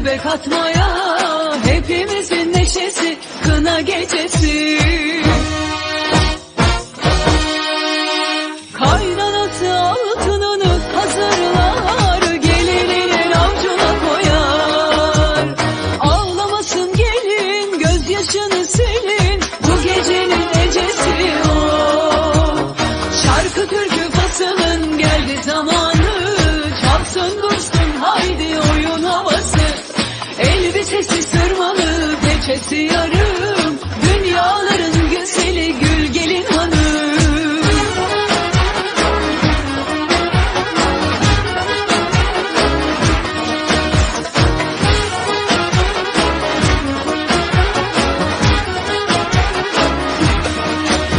göbek atmaya Hepimizin neşesi kına gecesi. Kaynanası altınını hazırlar Gelinini avcuna koyar. Ağlamasın gelin gözyaşını silin Bu gecenin ecesi istiyorum.